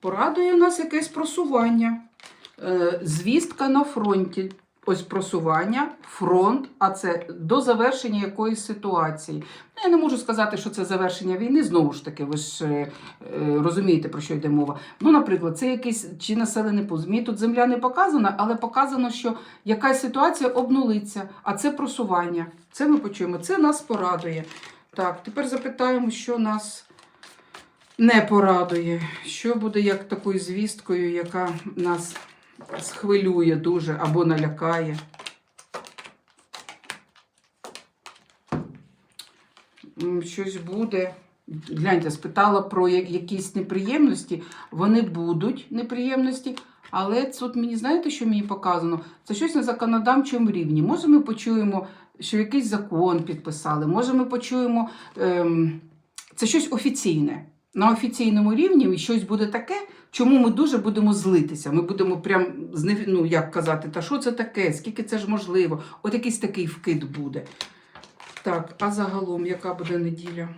Порадує нас якесь просування. Е, Звістка на фронті. Ось просування, фронт, а це до завершення якоїсь ситуації. Ну, Я не можу сказати, що це завершення війни. Знову ж таки, ви ж е, розумієте, про що йде мова. Ну, наприклад, це якийсь чи населений пункт. Мені тут земля не показана, але показано, що якась ситуація обнулиться, а це просування. Це ми почуємо. Це нас порадує. Так, тепер запитаємо, що нас не порадує. Що буде як такою звісткою, яка нас схвилює дуже або налякає. Щось буде. Гляньте, спитала про якісь неприємності. Вони будуть неприємності, але тут мені знаєте, що мені показано? Це щось на законодавчому рівні. Може, ми почуємо, що якийсь закон підписали, може, ми почуємо ем, це щось офіційне. На офіційному рівні щось буде таке, чому ми дуже будемо злитися. Ми будемо прям ну, як казати, та що це таке, скільки це ж можливо. От якийсь такий вкид буде. Так, а загалом, яка буде неділя?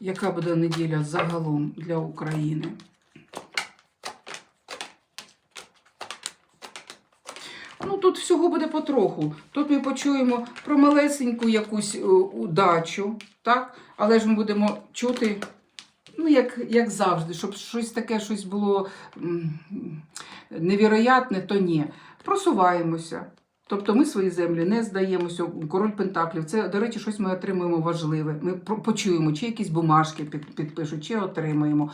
Яка буде неділя загалом для України? Ну, тут всього буде потроху. Тут ми почуємо про малесеньку якусь е, удачу, так? але ж ми будемо чути, ну, як, як завжди, щоб щось таке щось було невіроятне, то ні. Просуваємося. Тобто ми свої землі не здаємося. Король Пентаклів. Це, до речі, щось ми отримуємо важливе. Ми почуємо, чи якісь бумажки підпишуть, чи отримаємо.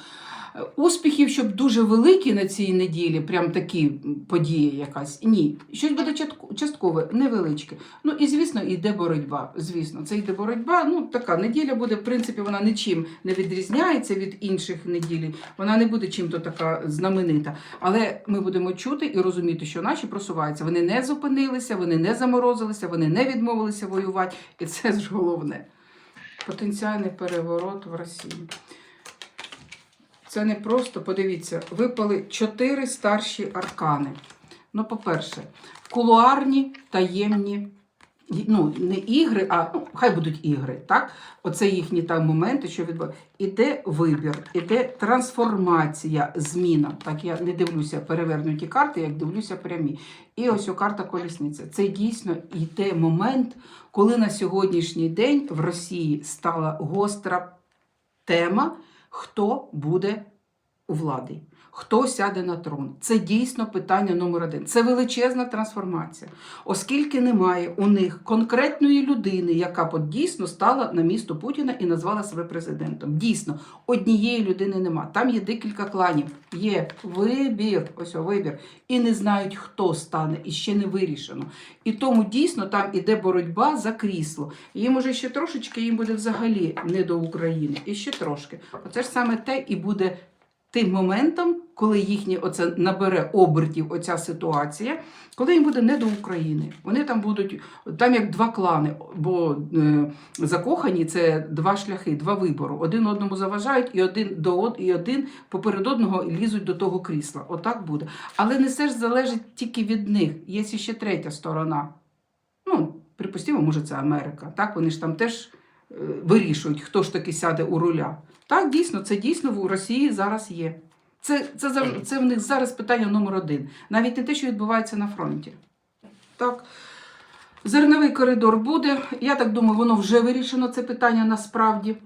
Успіхів, щоб дуже великі на цій неділі, прям такі події якась. Ні. Щось буде часткове, невеличке. Ну і звісно, йде боротьба. Звісно, це йде боротьба. Ну, така неділя буде, в принципі, вона нічим не відрізняється від інших неділі. Вона не буде чим-то така знаменита. Але ми будемо чути і розуміти, що наші просуваються. Вони не зупинилися, вони не заморозилися, вони не відмовилися воювати. І це ж головне. Потенціальний переворот в Росії. Це не просто, подивіться, випали чотири старші аркани. Ну, по-перше, кулуарні таємні. Ну, не ігри, а ну, хай будуть ігри, так? Оце їхні там моменти, що відбуваються. Іде вибір, іде трансформація, зміна. Так, я не дивлюся перевернуті карти, як дивлюся прямі. І ось о карта колісниця. Це дійсно йде момент, коли на сьогоднішній день в Росії стала гостра тема, хто буде у владі, хто сяде на трон. Це дійсно питання номер один. Це величезна трансформація, оскільки немає у них конкретної людини, яка б дійсно стала на місто Путіна і назвала себе президентом. Дійсно, однієї людини нема. Там є декілька кланів. Є вибір, ось вибір, і не знають, хто стане, і ще не вирішено. І тому дійсно там іде боротьба за крісло. Їм уже ще трошечки їм буде взагалі не до України. І ще трошки. Оце ж саме те і буде тим моментом, коли їхнє оце набере обертів, оця ситуація, коли їм буде не до України. Вони там будуть там як два клани, бо е, закохані це два шляхи, два вибору. Один одному заважають, і один до і один поперед одного лізуть до того крісла. Отак буде. Але не все ж залежить тільки від них. Є ще третя сторона. Ну, припустимо, може, це Америка. Так, вони ж там теж вирішують, хто ж таки сяде у руля. Так, дійсно, це дійсно в Росії зараз є. Це, це, це, це в них зараз питання номер один. Навіть не те, що відбувається на фронті. Так. Зерновий коридор буде. Я так думаю, воно вже вирішено це питання насправді.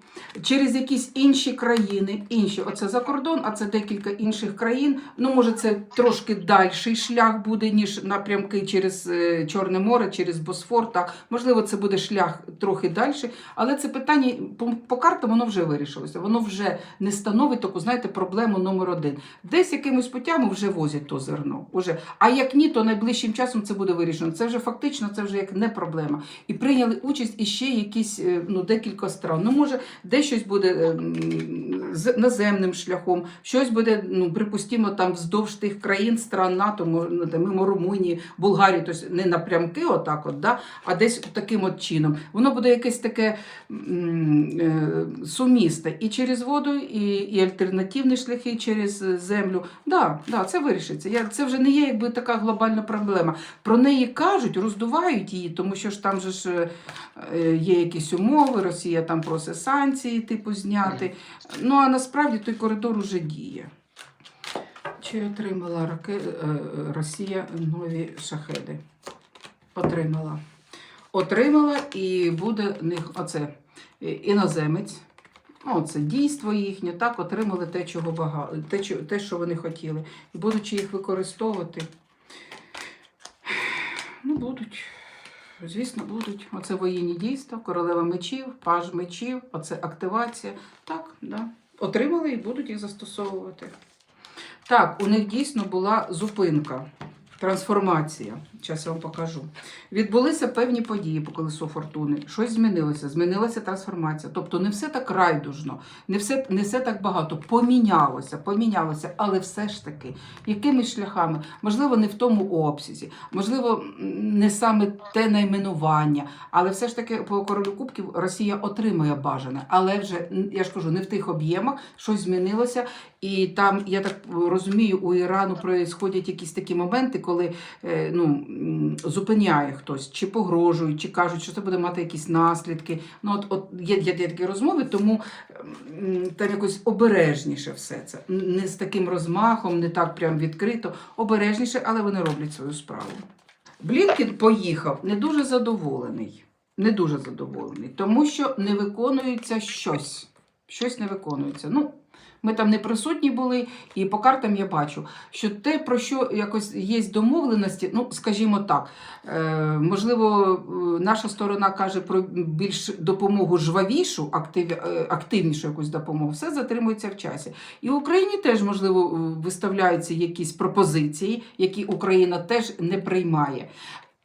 Через якісь інші країни, інші, оце за кордон, а це декілька інших країн. Ну, може, це трошки дальший шлях буде, ніж напрямки через е, Чорне море, через Босфор. Так, можливо, це буде шлях трохи далі. Але це питання по, по картам воно вже вирішилося. Воно вже не становить таку, знаєте, проблему номер один. Десь якимось путями вже возять то зерно. Уже. А як ні, то найближчим часом це буде вирішено. Це вже фактично, це вже як не проблема. І прийняли участь іще якісь е, ну, декілька стран. Ну, може, де щось буде е, м, з наземним шляхом, щось буде, ну, припустимо, там вздовж тих країн стран НАТО, ну, мимо Румунії, Болгарії, тобто не напрямки, отак, от, да, а десь таким от чином. Воно буде якесь таке е, сумісте і через воду, і, і альтернативні шляхи через землю. Да, да, це вирішиться. Я, це вже не є якби така глобальна проблема. Про неї кажуть, роздувають її, тому що ж там же ж е, є якісь умови, Росія там просить санкції, типу, зняти. Ну а насправді той коридор уже діє. Чи отримала раке... Росія нові шахеди? Отримала. Отримала і буде них оце е, іноземець. Ну, це дійство їхнє, так, отримали те, чого багато, те, те, що вони хотіли. І будучи їх використовувати, ну, будуть. Звісно, будуть. Оце воєнні дійства, королева мечів, паж мечів, оце активація. Так, да. Отримали і будуть їх застосовувати. Так, у них дійсно була зупинка, трансформація. Зараз я вам покажу. Відбулися певні події по колесу фортуни. Щось змінилося, змінилася трансформація. Тобто не все так райдужно, не все, не все так багато. Помінялося, помінялося, але все ж таки, якими шляхами? Можливо, не в тому обсязі, можливо, не саме те найменування, але все ж таки по королю кубків Росія отримує бажане. Але вже я ж кажу, не в тих об'ємах, щось змінилося. І там, я так розумію, у Ірану происходять якісь такі моменти, коли е, ну, зупиняє хтось, чи погрожують, чи кажуть, що це буде мати якісь наслідки. Ну, от, от є, є, є такі розмови, тому там якось обережніше все це. Не з таким розмахом, не так прям відкрито, обережніше, але вони роблять свою справу. Блінкін поїхав не дуже задоволений. Не дуже задоволений, тому що не виконується щось. Щось не виконується. Ну, ми там не присутні були, і по картам я бачу, що те, про що якось є домовленості, ну, скажімо так, е, можливо, е, наша сторона каже про більш допомогу жвавішу, актив, е, активнішу якусь допомогу, все затримується в часі. І в Україні теж, можливо, виставляються якісь пропозиції, які Україна теж не приймає.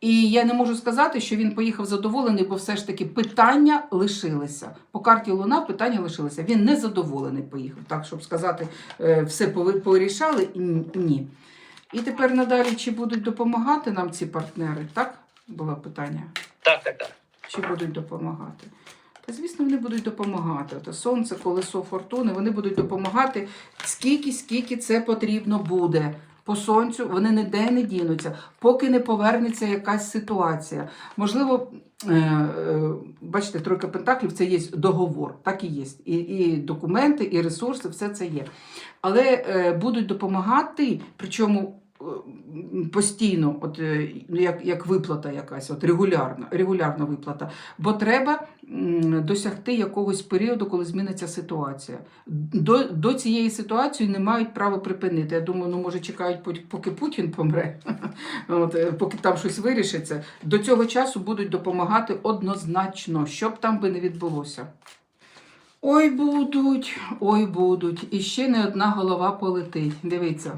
І я не можу сказати, що він поїхав задоволений, бо все ж таки питання лишилися. По карті Луна питання лишилися. Він не задоволений поїхав. Так, щоб сказати, е, все порішали, ні. І тепер надалі, чи будуть допомагати нам ці партнери? Так було питання. Так, так, так. Чи будуть допомагати? Та звісно, вони будуть допомагати. От сонце, колесо фортуни, вони будуть допомагати скільки, скільки це потрібно буде. По сонцю вони ніде не дінуться, поки не повернеться якась ситуація. Можливо, е, е, бачите, тройка пентаклів це є договор, так і є. І, і документи, і ресурси, все це є. Але е, будуть допомагати, причому постійно, от, е, ну, як, як виплата якась, от регулярна, регулярна виплата. Бо треба досягти якогось періоду, коли зміниться ситуація. До, до цієї ситуації не мають права припинити. Я думаю, ну може чекають, поки Путін помре, от, е, поки там щось вирішиться. До цього часу будуть допомагати однозначно, що б там би не відбулося. Ой, будуть, ой, будуть. І ще не одна голова полетить. Дивіться.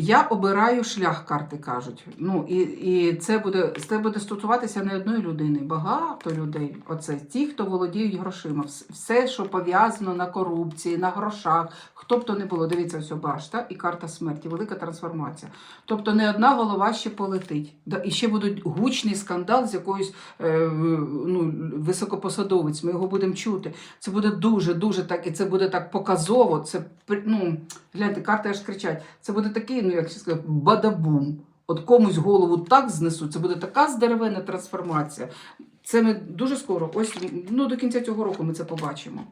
Я обираю шлях, карти кажуть. Ну і, і це буде це буде стосуватися не одної людини, багато людей. Оце ті, хто володіють грошима. Все, що пов'язано на корупції, на грошах, хто б то не було. Дивіться, ось башта і карта смерті, велика трансформація. Тобто не одна голова ще полетить. І ще буде гучний скандал з якоюсь е, ну, високопосадовець. Ми його будемо чути. Це буде дуже, дуже так, і це буде так показово. Це ну, гляньте, карти аж кричать. Це буде такий, ну як ще сказати, бадабум. От комусь голову так знесуть, це буде така здоровенна трансформація. Це ми дуже скоро, ось ну, до кінця цього року ми це побачимо.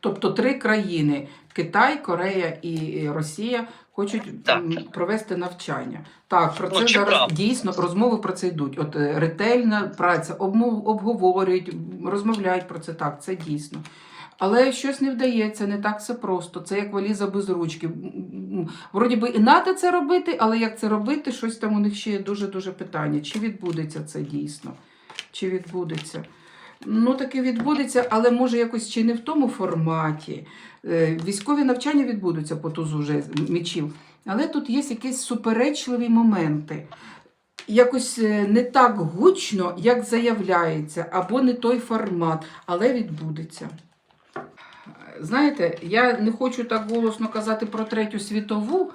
Тобто три країни: Китай, Корея і Росія хочуть Так. провести навчання. Так, про Ну, це чи зараз правда? дійсно розмови про це йдуть. От е, ретельна праця, обмов, обговорюють, розмовляють про це так, це дійсно. Але щось не вдається, не так все просто. Це як валіза без ручки. Вроді би і надо це робити, але як це робити, щось там у них ще є дуже-дуже питання. Чи відбудеться це дійсно? Чи відбудеться? Ну, таки відбудеться, але може якось чи не в тому форматі. Е, Військові навчання відбудуться по тузу вже мечів. Але тут є якісь суперечливі моменти. Якось е, не так гучно, як заявляється, або не той формат, але відбудеться. Знаєте, я не хочу так голосно казати про третю світову,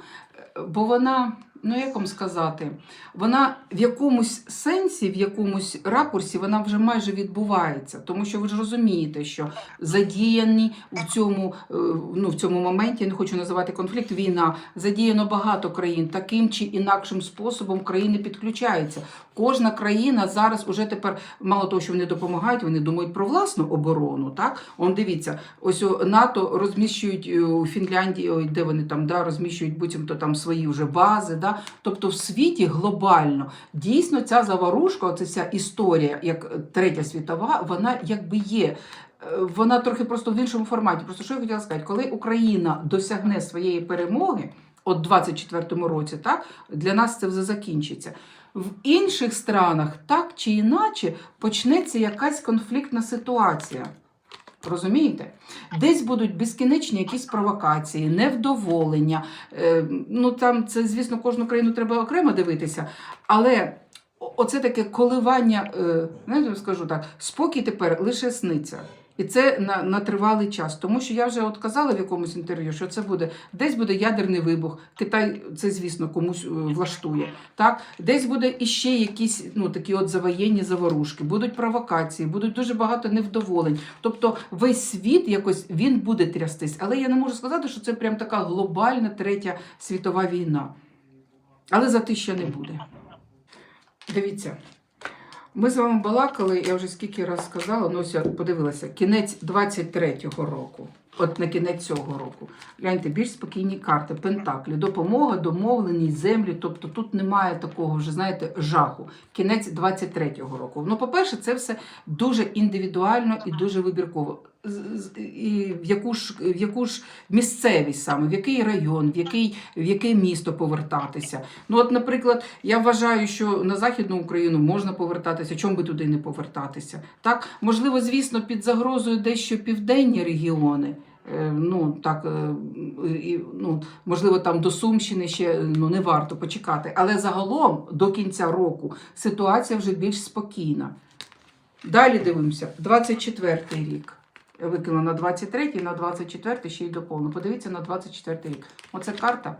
бо вона, ну як вам сказати, вона в якомусь сенсі, в якомусь ракурсі, вона вже майже відбувається. Тому що ви ж розумієте, що задіяні в цьому, е, ну, в цьому моменті, я не хочу називати конфлікт, війна, задіяно багато країн. Таким чи інакшим способом країни підключаються. Кожна країна зараз уже тепер, мало того, що вони допомагають, вони думають про власну оборону. Так, он дивіться, ось НАТО розміщують е, у Фінляндії, де вони там да, розміщують буцімто там свої вже бази. Да? Тобто в світі глобально дійсно ця заварушка, оця ця історія, як третя світова, вона якби є. Е, Вона трохи просто в іншому форматі. Просто що я хотіла сказати, коли Україна досягне своєї перемоги, от 24-му році, так для нас це вже закінчиться. В інших странах так чи іначе почнеться якась конфліктна ситуація. Розумієте? Десь будуть безкінечні якісь провокації, невдоволення. Е, ну там це, звісно, кожну країну треба окремо дивитися. Але оце таке коливання, е, знаєте, скажу так, спокій тепер лише сниться. І це на, на тривалий час. Тому що я вже от казала в якомусь інтерв'ю, що це буде десь буде ядерний вибух. Китай це, звісно, комусь е, влаштує. Так? Десь буде іще якісь ну, такі от завоєнні заворушки, будуть провокації, будуть дуже багато невдоволень. Тобто весь світ якось він буде трястись. Але я не можу сказати, що це прям така глобальна третя світова війна. Але затища не буде. Дивіться. Ми з вами балакали, я вже скільки раз сказала, ну ось я подивилася, кінець 23-го року, от на кінець цього року. Гляньте, більш спокійні карти, пентаклі, допомога, домовленість, землі. Тобто тут немає такого вже, знаєте, жаху. Кінець 23-го року. Ну, по-перше, це все дуже індивідуально і дуже вибірково. І в яку ж в яку ж місцевість саме, в який район, в який, в яке місто повертатися. Ну, от, наприклад, я вважаю, що на Західну Україну можна повертатися, чому би туди не повертатися? Так, можливо, звісно, під загрозою дещо південні регіони. Е, Ну, так, е, і, ну, можливо, там до Сумщини ще ну, не варто почекати. Але загалом до кінця року ситуація вже більш спокійна. Далі дивимося, 24-й рік. Викинула на 23-й, на 24-й ще й доповну. Подивіться на 24-й рік. Оце карта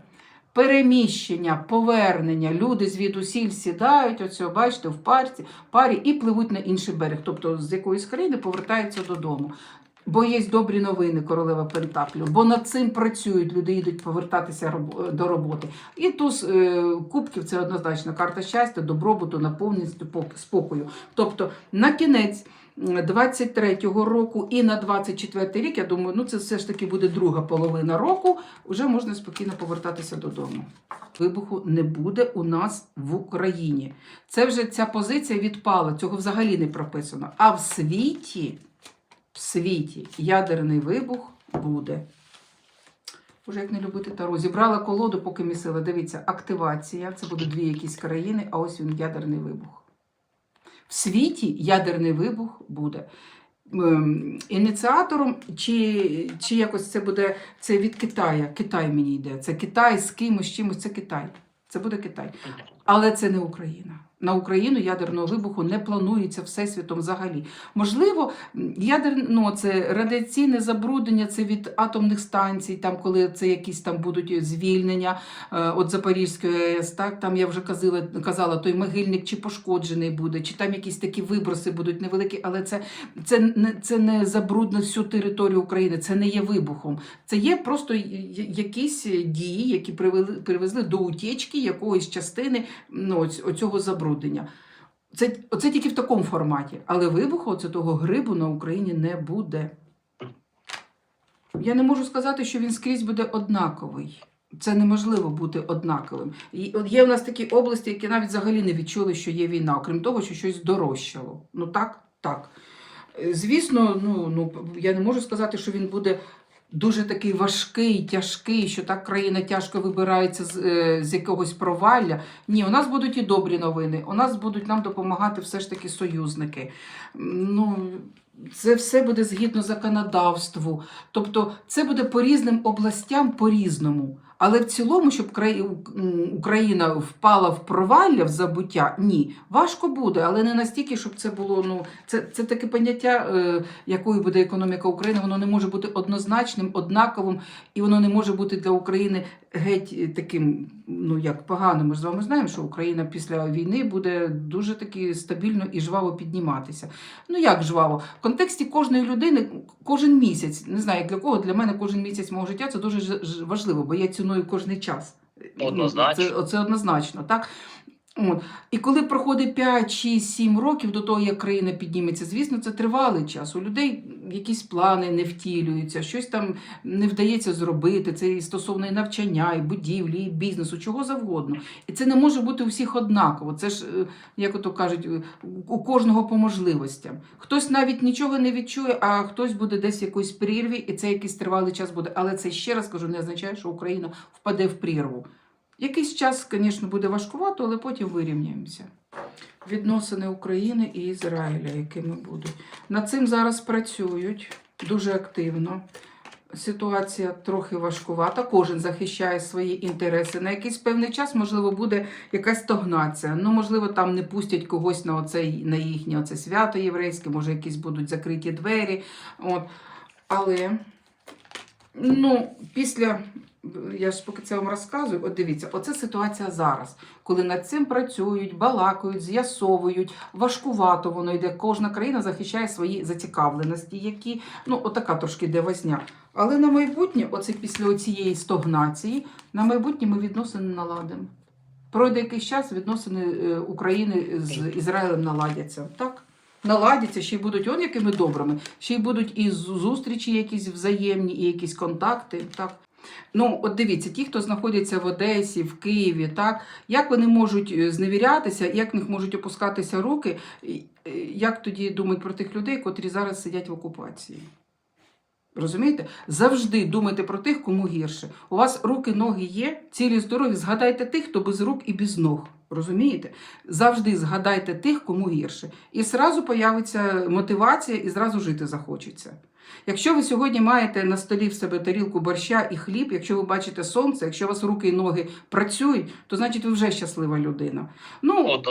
переміщення, повернення. Люди звідусіль сідають, оце, бачите, в парці, парі і пливуть на інший берег. Тобто з якоїсь країни повертаються додому. Бо є добрі новини, королева Пентаклю, бо над цим працюють, люди йдуть повертатися до роботи. І туз е, кубків це однозначно карта щастя, добробуту, наповненості, спокою. Тобто на кінець 23-го року і на 24-й рік, я думаю, ну це все ж таки буде друга половина року, вже можна спокійно повертатися додому. Вибуху не буде у нас в Україні. Це вже ця позиція відпала, цього взагалі не прописано. А в світі, в світі ядерний вибух буде. Боже, як не любити таро. Зібрала колоду, поки місила. Дивіться, активація. Це будуть дві якісь країни, а ось він ядерний вибух. В світі ядерний вибух буде. Ем, Ініціатором, чи, чи якось це буде це від Китаю. Китай мені йде. Це Китай з кимось, чимось, це Китай. Це буде Китай. Але це не Україна. На Україну ядерного вибуху не планується всесвітом взагалі. Можливо, м, ядер, ну, це радіаційне забруднення, це від атомних станцій, там, коли це якісь там будуть звільнення е, Запорізької АЕС, так, там я вже казала, казала, той могильник чи пошкоджений буде, чи там якісь такі виброси будуть невеликі, але це, це, не, це не забрудне всю територію України, це не є вибухом. Це є просто якісь дії, які привели, привезли до утічки якоїсь частини ну, оць- оцього забруднення. Це, оце тільки в такому форматі. Але вибуху того грибу на Україні не буде. Я не можу сказати, що він скрізь буде однаковий. Це неможливо бути однаковим. І от є в нас такі області, які навіть взагалі не відчули, що є війна, окрім того, що щось дорожчало. Ну так, так. Е, Звісно, ну, ну, я не можу сказати, що він буде дуже такий важкий, тяжкий, що так країна тяжко вибирається з, е, з якогось провалля. Ні, у нас будуть і добрі новини. У нас будуть нам допомагати все ж таки союзники. Ну, це все буде згідно законодавству. Тобто це буде по різним областям по-різному. Але в цілому, щоб Україна впала в провалля, в забуття, ні. Важко буде, але не настільки, щоб це було. Ну, це, це таке поняття, е, якою буде економіка України, воно не може бути однозначним, однаковим, і воно не може бути для України геть таким, ну як поганим. Ми ж з вами знаємо, що Україна після війни буде дуже таки стабільно і жваво підніматися. Ну як жваво? В контексті кожної людини кожен місяць, не знаю, як для кого, для мене кожен місяць мого життя це дуже важливо, бо я ціную кожний час. Ну, Однозначно. Це, це однозначно, так? От. І коли проходить 5, 6, 7 років до того, як країна підніметься, звісно, це тривалий час. У людей якісь плани не втілюються, щось там не вдається зробити. Це і стосовно і навчання, і будівлі, і бізнесу, чого завгодно. І це не може бути у всіх однаково. Це ж, е, як ото кажуть, е, у кожного по можливостям. Хтось навіть нічого не відчує, а хтось буде десь в якоїсь прірві, і це якийсь тривалий час буде. Але це ще раз кажу, не означає, що Україна впаде в прірву. Якийсь час, звісно, буде важкувато, але потім вирівняємося. Відносини України і Ізраїля, якими будуть. Над цим зараз працюють дуже активно. Ситуація трохи важкувата. Кожен захищає свої інтереси. На якийсь певний час, можливо, буде якась стогнація. Ну, можливо, там не пустять когось на оцей, на їхнє оце свято єврейське, може, якісь будуть закриті двері. От. Але ну, після. Я ж поки це вам розказую, от дивіться, оце ситуація зараз, коли над цим працюють, балакають, з'ясовують, важкувато воно йде. Кожна країна захищає свої зацікавленості, які ну отака трошки йде возня. Але на майбутнє, оце після цієї стогнації, на майбутнє ми відносини наладимо. Пройде якийсь час, відносини е, України з Ізраїлем наладяться. Так? Наладяться, ще й будуть он якими добрими, ще й будуть і зустрічі якісь взаємні, і якісь контакти. Так? Ну, от дивіться, ті, хто знаходяться в Одесі, в Києві, так, як вони можуть е, зневірятися, як в них можуть опускатися руки, е, як тоді думають про тих людей, котрі зараз сидять в окупації? Розумієте? Завжди думайте про тих, кому гірше. У вас руки, ноги є, цілі здорові. Згадайте тих, хто без рук і без ног. Розумієте? Завжди згадайте тих, кому гірше. І зразу появиться мотивація, і зразу жити захочеться. Якщо ви сьогодні маєте на столі в себе тарілку борща і хліб, якщо ви бачите сонце, якщо у вас руки і ноги працюють, то значить ви вже щаслива людина. Ну,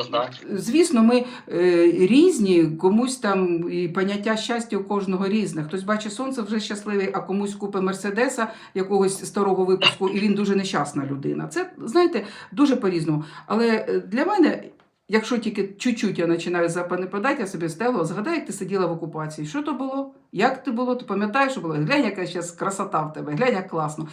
Звісно, ми е, різні, комусь там і поняття щастя у кожного різне. Хтось бачить сонце вже щасливий, а комусь купить Мерседеса якогось старого випуску, і він дуже нещасна людина. Це, знаєте, дуже по-різному. Але е, для мене. Якщо тільки чуть-чуть я починаю запанепадати, я собі стело, згадай, як ти сиділа в окупації. Що то було? Як ти було? Ти пам'ятаєш, що було? Глянь, яка зараз красота в тебе, глянь, як класно.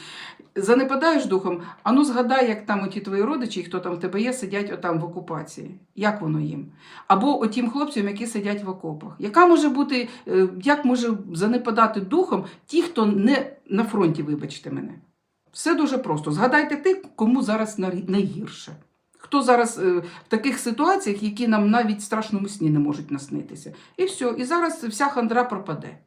Занепадаєш духом, а ну згадай, як там оті твої родичі, хто там в тебе є, сидять отам в окупації. Як воно їм? Або отім хлопцям, які сидять в окопах. Яка може бути, е, як може занепадати духом ті, хто не на фронті, вибачте мене? Все дуже просто. Згадайте тих, кому зараз най- найгірше. Хто зараз е, в таких ситуаціях, які нам навіть в страшному сні не можуть наснитися. І все. І зараз вся хандра пропаде.